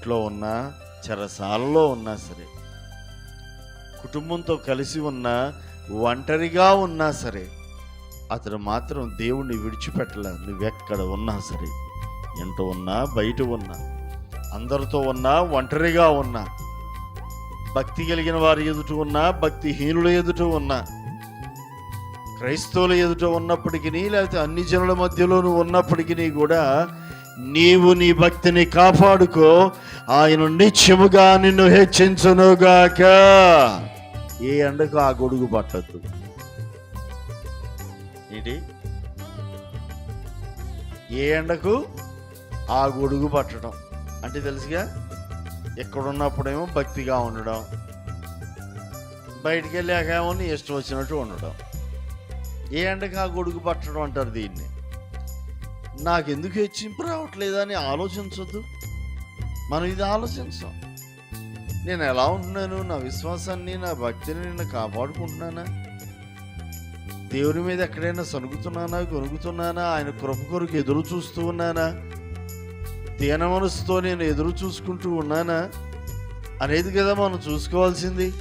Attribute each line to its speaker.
Speaker 1: ఇంట్లో ఉన్నా చెరసాలలో ఉన్నా సరే కుటుంబంతో కలిసి ఉన్నా ఒంటరిగా ఉన్నా సరే అతడు మాత్రం దేవుణ్ణి విడిచిపెట్టలే నువ్వెక్కడ ఉన్నా సరే ఇంట ఉన్నా బయట ఉన్నా అందరితో ఉన్నా ఒంటరిగా ఉన్నా భక్తి కలిగిన వారి ఎదుట ఉన్నా భక్తిహీనుల ఎదుట ఉన్నా క్రైస్తవుల ఎదుట ఉన్నప్పటికీ లేకపోతే అన్ని జనుల మధ్యలో నువ్వు ఉన్నప్పటికీ కూడా నీవు నీ భక్తిని కాపాడుకో. ఆయన నిత్యముగా నిన్ను హెచ్చించునుగాక. ఏ ఎండకు ఆ గొడుగు పట్టద్దు. ఏంటి? ఏ ఎండకు ఆ గొడుగు పట్టడం? అంటే తెలుసుగా ఎక్కడున్నప్పుడేమో భక్తిగా ఉండడం. బయటికి వెళ్ళాకేమో నీ ఇష్టం వచ్చినట్టు ఉండడం. ఏ ఎండకు ఆ గొడుగు పట్టడం అంటారు దీన్ని? నాకెందుకు హెచ్చింపురా? రావట్లేదా అని ఆలోచించొద్దు. మనం ఇది ఆలోచించాం. నేను ఎలా ఉంటున్నాను నా విశ్వాసాన్ని నా భక్తిని నేను కాపాడుకుంటున్నానా? దేవుని మీద ఎక్కడైనా సనుగుతున్నానా కొనుగుతున్నానా ఆయన కృప కొరకు ఎదురు చూస్తూ ఉన్నానా? దీన మనసుతో నేను ఎదురు చూసుకుంటూ ఉన్నానా? అనేది కదా మనం చూసుకోవాల్సింది.